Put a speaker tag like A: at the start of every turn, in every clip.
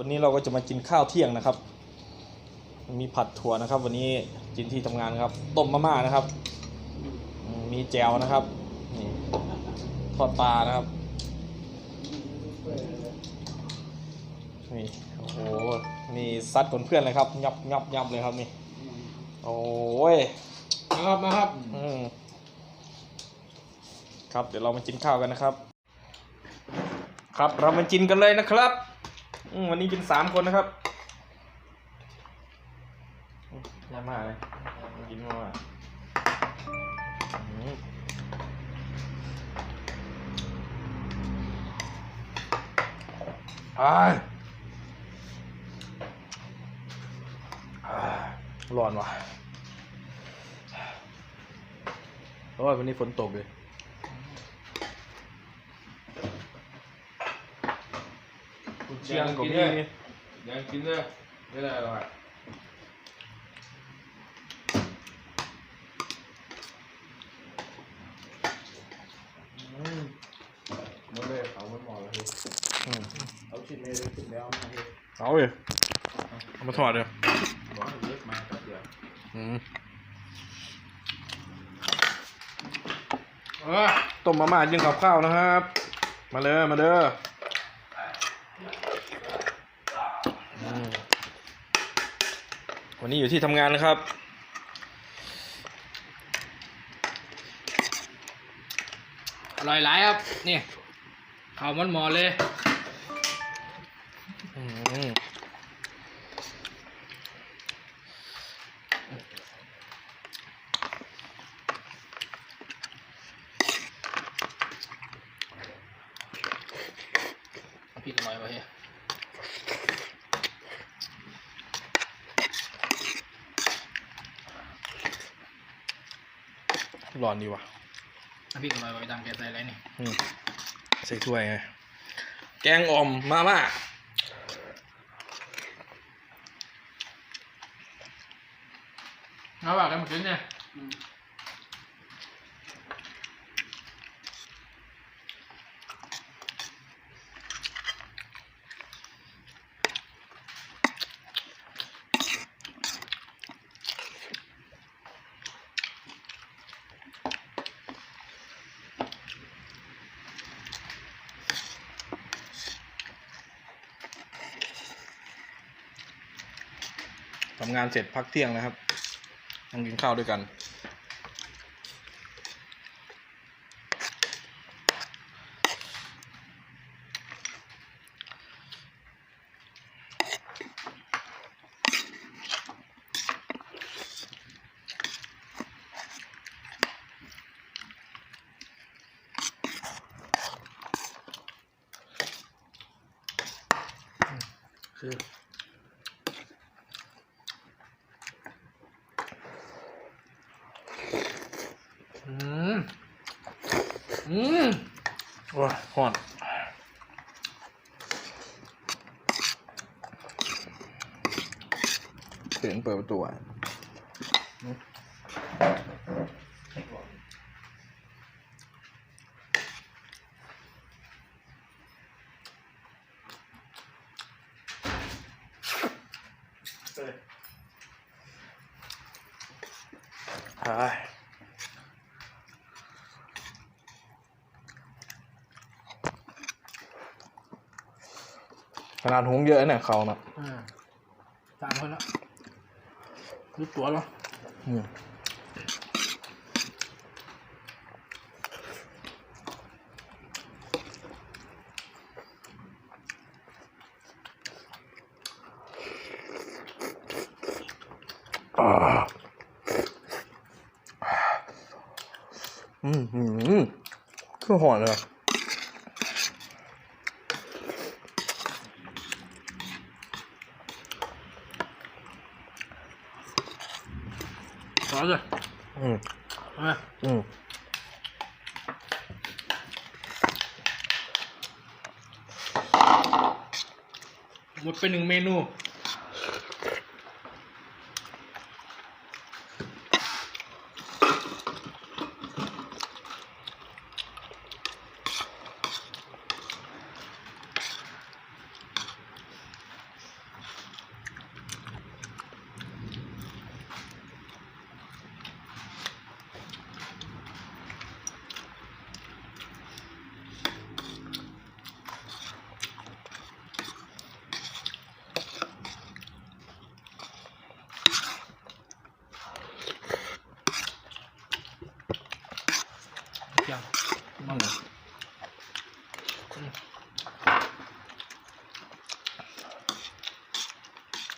A: วันนี้เราก็จะมากินข้าวเที่ยงนะครับ มีผัดถั่วนะครับ วันนี้กินที่ทำงานครับ ต้มมะม่านะครับอืมมีแจวนะครับนี่ทอดปลานะครับนี่โอ้โหนี่ซัดกับเพื่อนเลยครับยับยับยับเลยครับนี่โอ้ย
B: นะครับนะครับ
A: อืมครับเดี๋ยวเรามากินข้าวกันนะครับ ครับเรามากินกันเลยนะครับอืม วันนี้กินสามคนนะครับอืมยากมากเลยมากินมากอืมอ้ายอ้ายร้อนว่ะโอ้ยวันนี้ฝนตกเลย ชียงกับพี่นี่
B: ยังกินเลยไม่ได้หรอกอะอืมมันเลยเขาไม่มองเลย
A: อืม
B: เอาชิ้นนี้เลยชิ้นแล้วมาเลย
A: เอาเลยเอามาทอดเลย
B: บอกให้เล็กมาแป๊บเดียว
A: อืม
B: เออ
A: ต้มมาม่ากินกับข้าวนะครับ มาเลยมาเด้ออืม วันนี้อยู่ที่ทำงานนะครับ
C: อร่อยหลายครับ นี่ข้าวมันหมอเลย
A: อืม
C: เอาพริกหน่อยไว้เฮ้ย
A: ร้อนดีว่ะ
C: เอาพริกหน่อยไว้ตามแกใส่อะไรนี่
A: อืมใส่ถ้วยไงแกงอ่อมมาม่า
C: เอาว่ากันมากินเนี่ย
A: ทำงานเสร็จพักเที่ยงนะครับนั่งกินข้าวด้วยกัน คือ
C: อืม
A: โอ้ยห่อนเสียงเปิดประตูอะใขนาดหุงเยอะเนี่ยเขาเนาะ
C: อ่าสามคนแล้วรู้ตัวแล้ว
A: อืมอ่าอืมอืมอืมคือหอนเลย อะ
C: ต่อเลย
A: อืม
C: เอามา
A: อืม
C: หมดไปหนึ่งเมนู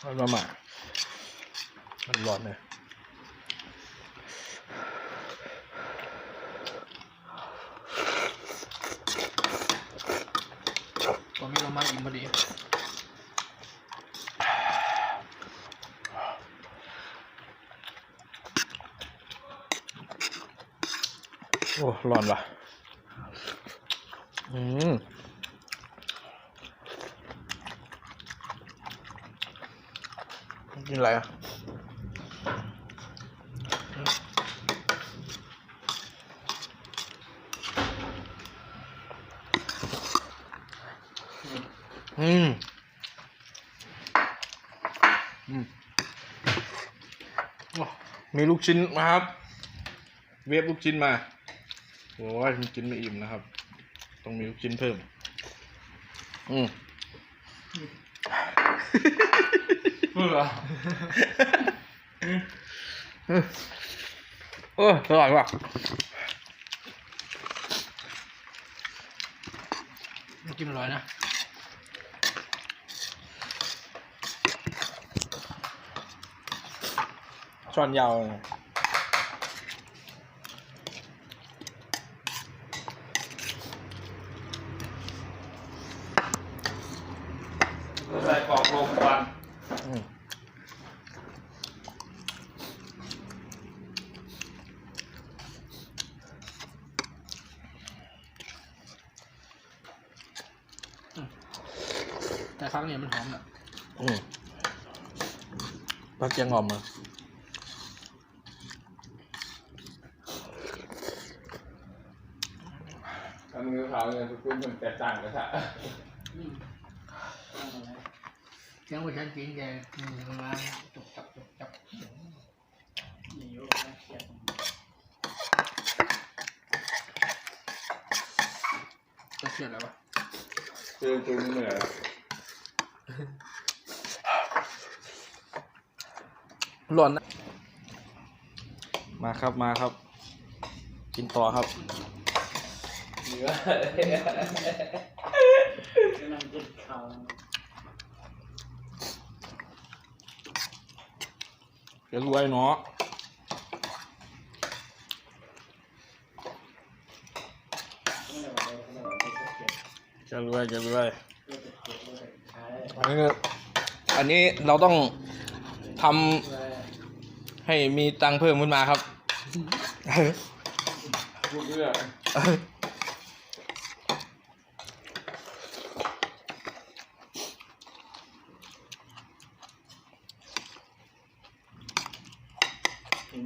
A: อ มันมาหมามันร้อนเลย
C: ตอนนี้เรามาอิ่มพอดี
A: โอ้ร้อนว่ะ อืม กินอะไรอะอืมอืมโอ้มีลูกชิ้นมาครับ เวฟลูกชิ้นมาโอ้ยมันกินไม่อิ่มนะครับ ต้องมีลูกชิ้นเพิ่ม อืม
C: เพื่อ
A: เอออร่อยว่ะ
C: น้ำจิ้มอร่อยนะ
A: ช้อนยาวเลย
B: ใส่กรอกลมควัน
A: อืม嗯
C: แต่ครั้งนี้มันหอมอะ
A: อืมพักเกียงงอมมา
B: ทำมือขาวเงินทุกคนมันแตกต่างกันค่ะ
C: เสียงว่าฉันกินแกอืมมาจบจับจบจับก็เชื่อแล้ววะ
B: คือคือมันเหนื่อย
A: ร้อนนะมาครับมาครับ กินต่อครับ
B: เหนื่อย
A: จะรวยเนาะจะรวยจะรวยอันนี้อันนี้เราต้องทำ ให้มีตังค์เพิ่มขึ้นมาครับ
B: พูดเรื่อง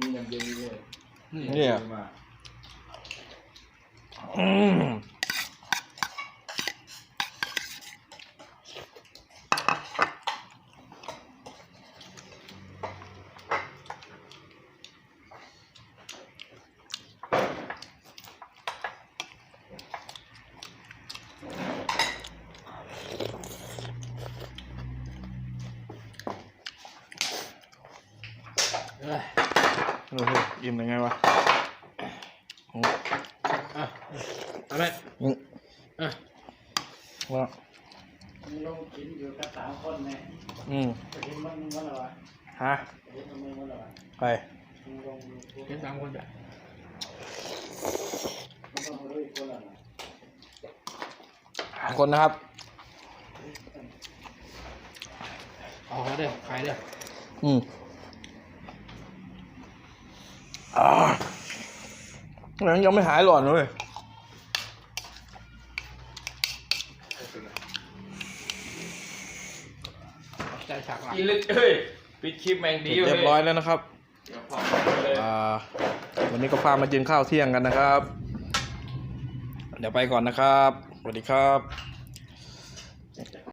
B: มีน้ำเย็นด้วย
C: นี่
A: เนี่ย
B: มา
A: อืม เอออิ่มยังไงวะอืม
C: อะเอาไหม
A: อืม
C: อะ
A: ว่า
D: ลงกินอยู่กับสามคนเนี่ย
A: อืม
D: ไปเห็นมันมึงวันละวะ
A: ฮะ
D: ไปเห็นมันมึงวันละวะ
A: ไป
D: มึงลงอยู่พวก
C: เห็นสามคนจ้ะ
D: มึงต้องมาดูอีกคนละวะ
A: หาคนนะครับ
C: เอาเขาเด้อขายเด้อ
A: อืมอ่า ยังยังไม่หายหลอนเลย
C: ใจฉากหลัง
B: กินเลยเอ้ยปิดคลิปแมงดี
A: เรียบร้อยแล้วนะครับ
B: เดี๋ยวพอเลย
A: อ่าวันนี้ก็พามากินข้าวเที่ยงกันนะครับ เดี๋ยวไปก่อนนะครับ สวัสดีครับ